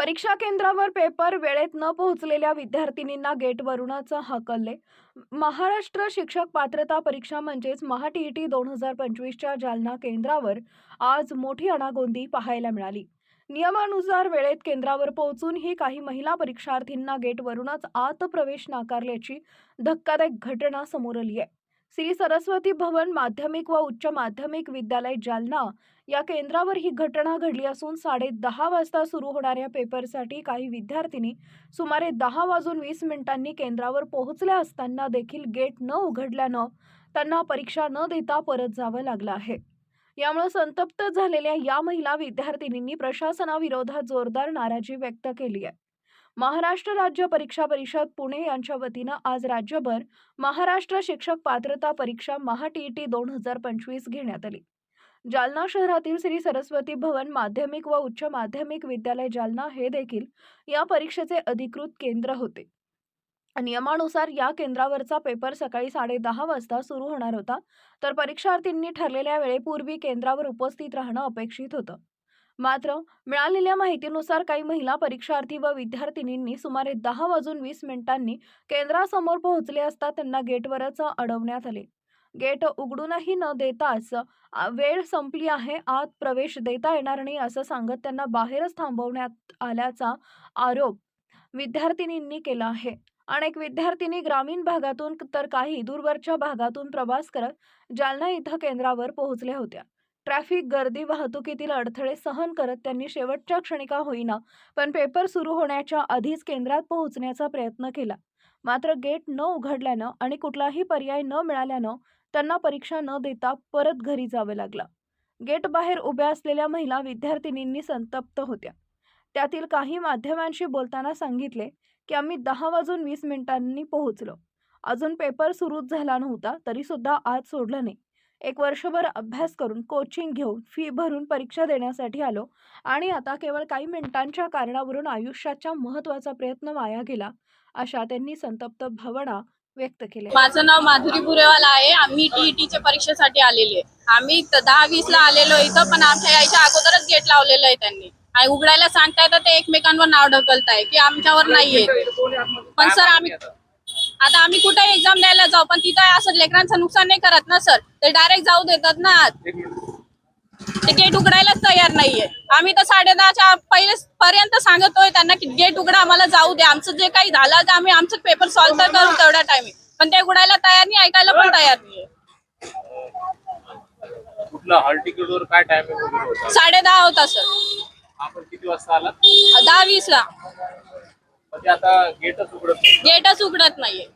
परीक्षा केंद्रावर पेपर वेळेत न पोहोचलेल्या विद्यार्थिनींना गेटवरूनच हाकलले. महाराष्ट्र शिक्षक पात्रता परीक्षा म्हणजेच महाटीईटी दोन हजार पंचवीसच्या जालना केंद्रावर आज मोठी अणागोंदी पाहायला मिळाली. नियमानुसार वेळेत केंद्रावर पोहोचूनही काही महिला परीक्षार्थींना गेटवरूनच आत प्रवेश नाकारल्याची धक्कादायक घटना समोर आली आहे. श्री सरस्वती भवन माध्यमिक व उच्च माध्यमिक विद्यालय जालना या केंद्रावर ही घटना घडली असून साडे दहा वाजता सुरू होणाऱ्या पेपरसाठी काही विद्यार्थिनी सुमारे दहा वाजून वीस मिनिटांनी केंद्रावर पोहोचल्या असताना देखील गेट न उघडल्यानं त्यांना परीक्षा न देता परत जावं लागलं आहे. यामुळे संतप्त झालेल्या या महिला विद्यार्थिनींनी प्रशासनाविरोधात जोरदार नाराजी व्यक्त केली आहे. महाराष्ट्र राज्य परीक्षा परिषद पुणे यांच्या वतीनं आज राज्यभर महाराष्ट्र शिक्षक पात्रता परीक्षा महाटीईटी दोन हजार पंचवीस घेण्यात आली. जालना शहरातील श्री सरस्वती भवन माध्यमिक व उच्च माध्यमिक विद्यालय जालना हे देखील या परीक्षेचे अधिकृत केंद्र होते. नियमानुसार या केंद्रावरचा पेपर सकाळी साडे दहा वाजता सुरू होणार होता तर परीक्षार्थींनी ठरलेल्या वेळेपूर्वी केंद्रावर उपस्थित राहणं अपेक्षित होतं. मात्र मिळालेल्या माहितीनुसार काही महिला परीक्षार्थी व विद्यार्थिनींनी सुमारे दहा वाजून वीस मिनिटांनी केंद्रासमोर पोहोचले असता त्यांना गेटवरच अडवण्यात आले. गेट उघडूनही न देताच वेळ संपली आहे आत प्रवेश देता येणार नाही असं सांगत त्यांना बाहेरच थांबवण्यात आल्याचा आरोप विद्यार्थिनींनी केला आहे. अनेक विद्यार्थिनी ग्रामीण भागातून तर काही दूरवरच्या भागातून प्रवास करत जालना इथं केंद्रावर पोहोचल्या होत्या. ट्रॅफिक गर्दी वाहतुकीतील अडथळे सहन करत त्यांनी शेवटच्या क्षणी का होईना पण पेपर सुरू होण्याच्या आधीच केंद्रात पोहोचण्याचा प्रयत्न केला. मात्र गेट न उघडल्यानं आणि कुठलाही पर्याय न मिळाल्यानं त्यांना परीक्षा न देता परत घरी जावं लागलं. गेट बाहेर उभ्या असलेल्या महिला विद्यार्थिनींनी संतप्त होत्या. त्यातील काही माध्यमांशी बोलताना सांगितले की आम्ही दहा वाजून वीस मिनिटांनी पोहोचलो. अजून पेपर सुरूच झाला नव्हता तरी सुद्धा आज सोडलं नाही. एक वर्षभर अभ्यास करून कोचिंग घेऊन फी भरून परीक्षा देण्यासाठी आलो. आणि आता केवळ काही मिनिटांच्या कारणावरून आयुष्याच्या महत्त्वाचा प्रयत्न वाया गेला अशा त्यांनी संतप्त भावना व्यक्त केल्या. माझं नाव माधुरी बुरेवाला आहे. आम्ही टीईटीच्या परीक्षेसाठी आलेले आम्ही दहा वीस ला आलेलो इथं पण आमच्या यायच्या अगोदरच गेट लावलेलं आहे त्यांनी. उघडायला सांगताय तर ते एकमेकांवर नाव ढकलताय की आमच्यावर नाहीये. पण सर आम्ही आता आम्ही कुठे एक्झाम द्यायला जाऊ? पण तिथं असं लेकरांचं नुकसान नाही करत ना सर ते डायरेक्ट जाऊ देतात ना. आत. ते गेट उघडायलाच तयार नाहीये. आम्ही तर साडे दहाच्या पहिले पर्यंत सांगतोय त्यांना की गेट उघडा आम्हाला जाऊ दे. आमचं जे काही झालं तर आम्ही आमचं पेपर सॉल्व्ह तर करू तेवढ्या टाइमिंग पण ते उघडायला तयार नाही ऐकायला पण तयार नाही कुठला हॉल तिकीटवर काय टायमिंग वगैरे होता साडे दहा होता सर आपण किती वाजता आला दहा वीस ला गेटच उघडत नाहीये.